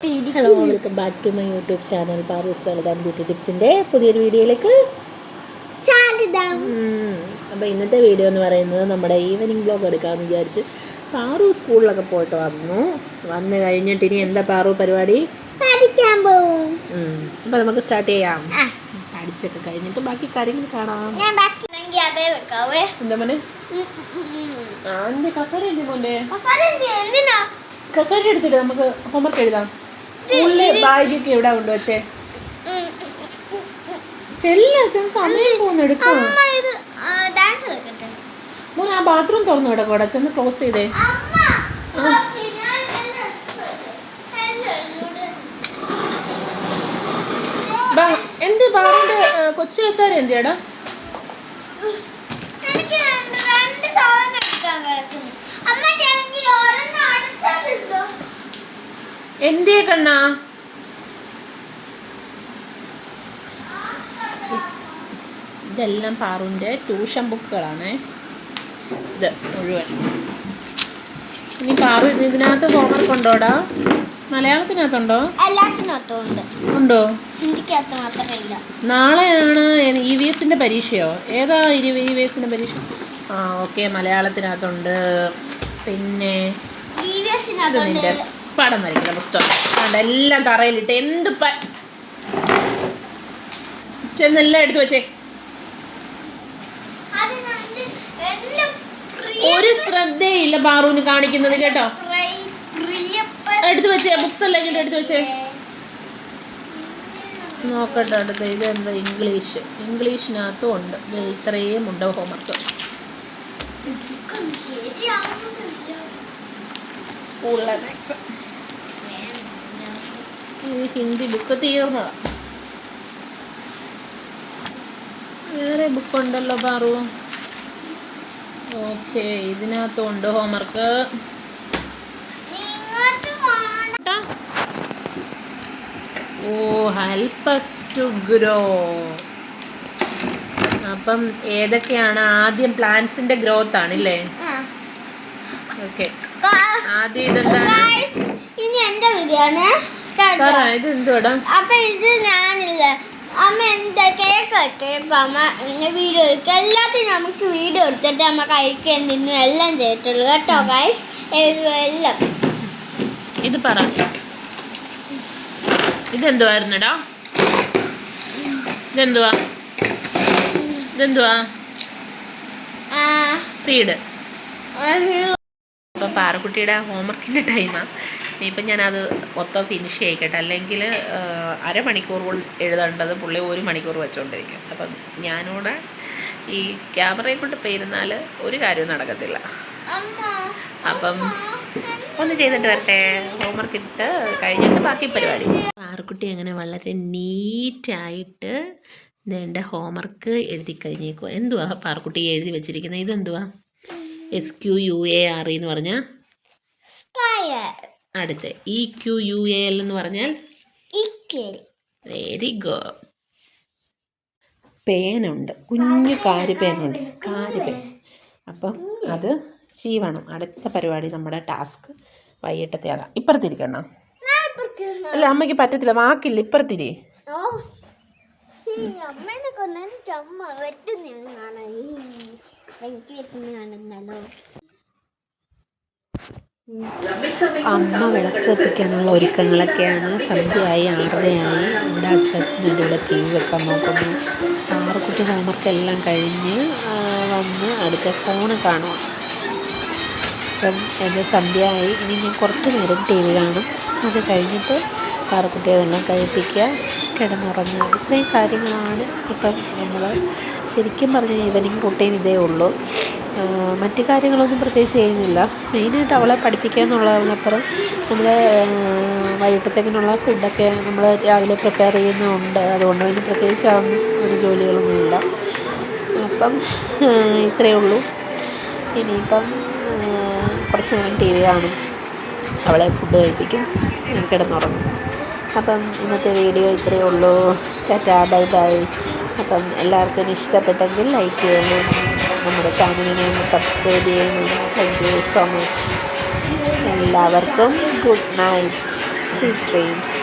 Hello welcome back to my YouTube channel പാർവസ് വലതാൻ beauty ടിപ്സിന്റെ പുതിയൊരു വീഡിയോയിലേക്ക് അപ്പോൾ ഇന്നത്തെ വീഡിയോ എന്ന് പറയുന്നത് നമ്മുടെ ഈവനിങ് ബ്ലോഗ് എടുക്കാമെന്ന് വിചാരിച്ച് പാറു സ്കൂളിലൊക്കെ പോയിട്ട് വന്നു. വന്നു കഴിഞ്ഞിട്ട് ഇനി എന്താ പാറു പരിപാടി? പഠിക്കാൻ പോകും അപ്പോൾ നമുക്ക് സ്റ്റാർട്ട് ചെയ്യാം. പഠിച്ചൊക്കെ കഴിഞ്ഞിട്ട് ബാക്കി കാര്യങ്ങൾ കാണാം. എന്താ മോനെ? കസേര? എന്തിനാ കസേര എടുത്തിട്ട് നമുക്ക് ഹോംവർക്ക് എഴുതാം. സ്കൂളിൽ ബാഗൊക്കെ എവിടെ കൊണ്ടുവച്ചേ. ചെല്ല സമയം പോകുന്നു എടുക്കാം? അമ്മ ഇത് ഡാൻസ് കളിക്കട്ടെ മോൻ ആ ബാത്റൂം തുറന്നു കിടക്കോടെ ചെന്ന് ക്ലോസ് ചെയ്തേ. എന്ത് ബാറിന്റെ കൊച്ചു കസാര എന്തിയാടാ? എന്തിയെ കണ്ണാ? ഇതെല്ലാം പാറുവിന്റെ ട്യൂഷൻ ബുക്കുകളാണ്. ഇത് മുഴുവൻ. ഇനി പാറു ഇത് ഇതിനകത്ത് ഹോംവർക്ക് ഉണ്ടോടാ? മലയാളത്തിനകത്തുണ്ടോ? ഉണ്ടോ? നാളെയാണ് ഇ വി എസിന്റെ പരീക്ഷയോ? ഏതാ ഇ വി എസിന്റെ പരീക്ഷ? ആ ഓക്കെ മലയാളത്തിനകത്തുണ്ട്. പിന്നെ ഇത് എസിനകത്തുണ്ട് പടം വരയ്ക്കുന്ന പുസ്തകം കണ്ട എല്ലാം തറയിലിട്ട് എന്ത് പ ചെന്നെല്ലാം എടുത്തു വെച്ചേ. ഒരു ശ്രദ്ധയില്ല ബാറൂന് കാണിക്കുന്നത് കേട്ടോ. എടുത്തു വെച്ചേ ബുക്സ് എല്ലാം ഇങ്ങോട്ട് എടുത്തു വെച്ചേ. നോക്കട്ടെ അടുത്ത് ഇത് എന്താ ഇംഗ്ലീഷ് ഇംഗ്ലീഷിനകത്തും ഉണ്ട് ഇത്രയും ഉണ്ട് ഹോംവർക്ക്. സ്കൂളിലെ മാത്സ് ഈ ഹിന്ദി ബുക്ക് തീർന്നതാണ് വേറെ ബുക്ക് ഉണ്ടല്ലോ പാറു. ഓക്കെ ഇതിനകത്തും ഉണ്ട് homework oh help helps to grow അപ്പം ഏതൊക്കെയാണ് ആദ്യം പ്ലാന്റ്സിന്റെ ഗ്രോത്ത് ആണല്ലേ. ഓക്കെ ആദ്യം ഇതെന്താണ്? ഇനി എന്റെ വീഡിയോ അപ്പൊ ഇത് ഞാനില്ല. അമ്മ എന്താ കേക്കട്ടെ ഇപ്പൊ അമ്മ എന്നെ വീഡിയോ എടുക്കുക എല്ലാത്തിനും നമുക്ക് വീഡിയോ എടുത്തിട്ട് അമ്മ കഴിക്കുക എന്തിനും എല്ലാം ചെയ്തിട്ടുള്ളൂ. കേട്ടോ ഗൈസ് എല്ലാം? ഇത് പറ. ഇതെന്തുവായിരുന്നടാ? ഇതെന്തുവാ? ഇതെന്തുവാ? സീഡ് ഇപ്പം പാറക്കുട്ടിയുടെ ഹോംവർക്കിന്റെ ടൈമാണ് ഇനിയിപ്പം ഞാനത് മൊത്തം ഫിനിഷ് ചെയ്യിക്കട്ടെ. അല്ലെങ്കിൽ അരമണിക്കൂർ എഴുതേണ്ടത് പുള്ളി ഒരു മണിക്കൂർ വെച്ചുകൊണ്ടിരിക്കും അപ്പം ഞാനിവിടെ ഈ ക്യാമറയെ കൊണ്ട് പോയിരുന്നാൽ ഒരു കാര്യവും നടക്കത്തില്ല. അപ്പം ഒന്ന് ചെയ്തിട്ട് വരട്ടെ. ഹോംവർക്ക് ഇട്ട് കഴിഞ്ഞിട്ട് ബാക്കി പരിപാടി. ആർക്കുട്ടി അങ്ങനെ വളരെ നീറ്റായിട്ട് എന്റെ ഹോംവർക്ക് എഴുതി കഴിഞ്ഞേക്കുക എന്തുവാ പാർക്കുട്ടി എഴുതി വെച്ചിരിക്കുന്നത് ഇതെന്തുവാ? S Q U A R എന്ന് പറഞ്ഞാൽ സ്കയർ അടുത്ത്. E Q U A L എന്ന് പറഞ്ഞാൽ? വെരി ഗുഡ് പേനുണ്ട്. കുഞ്ഞു കാരിപ്പേനുണ്ട് കാരിപ്പേൻ അപ്പം അത് ചെയ്യണം. അടുത്ത പരിപാടി നമ്മുടെ ടാസ്ക് വൈകിട്ടത്തെ അതാ. ഇപ്പുറത്തിരിക്കണം? അല്ല അമ്മയ്ക്ക് പറ്റത്തില്ല. വാക്കില്ല. ഇപ്പുറത്തിരി. അമ്മേനെ അമ്മ വെട്ടുന്ന കാണാൻ എനിക്ക് വെട്ടുന്ന കാണുന്നല്ലോ അമ്മ വിളക്ക് കത്തിക്കാനുള്ള ഒരുക്കങ്ങളൊക്കെയാണ്. സന്ധ്യയായി ആറരയായി. ഇവിടെ അച്ചാച്ചൻ എന്റെ കൂടെ ടി വി വെക്കാൻ നോക്കുന്നു. ആറുകുട്ടി ഹോംവർക്ക് എല്ലാം കഴിഞ്ഞ് വന്ന് അടുത്ത ഫോണ് കാണുക അപ്പം എന്റെ സന്ധ്യയായി. ഇനി ഞാൻ കുറച്ച് നേരം ടി വി കാണും. അത് കഴിഞ്ഞിട്ട് ആറ് കുട്ടികളെല്ലാം കഴിപ്പിക്കുക. കിടന്നുറങ്ങുക. ഇത്രയും കാര്യങ്ങളാണ് ഇപ്പം നമ്മൾ ശരിക്കും പറഞ്ഞാൽ ഈവനിങ് റുട്ടീൻ ഇതേ ഉള്ളൂ. മറ്റു കാര്യങ്ങളൊന്നും പ്രത്യേകിച്ച് ചെയ്യുന്നില്ല. മെയിനായിട്ട് അവളെ പഠിപ്പിക്കുക എന്നുള്ളതിനപ്പുറം നമ്മൾ വൈകിട്ടത്തേക്കിനുള്ള ഫുഡൊക്കെ നമ്മൾ രാവിലെ പ്രിപ്പയർ ചെയ്യുന്നുണ്ട്. അതുകൊണ്ട് പിന്നെ പ്രത്യേകിച്ച് ഒരു ജോലികളൊന്നുമില്ല. അപ്പം ഇത്രയേ ഉള്ളൂ. ഇനിയിപ്പം കുറച്ച് നേരം ടി വി കാണും. അവളെ ഫുഡ് കഴിപ്പിക്കും. കിടന്നുറങ്ങും. അപ്പം ഇന്നത്തെ വീഡിയോ ഇത്രയേ ഉള്ളൂ. Tata bye bye. അപ്പം എല്ലാവർക്കും ഇഷ്ടപ്പെട്ടെങ്കിൽ ലൈക്ക് ചെയ്യണം. നമ്മുടെ ചാനലിനെ ഒന്ന് സബ്സ്ക്രൈബ് ചെയ്യുന്നത് താങ്ക് യു സോ മച്ച് എല്ലാവർക്കും ഗുഡ് നൈറ്റ് സ്വീറ്റ് ഡ്രീംസ്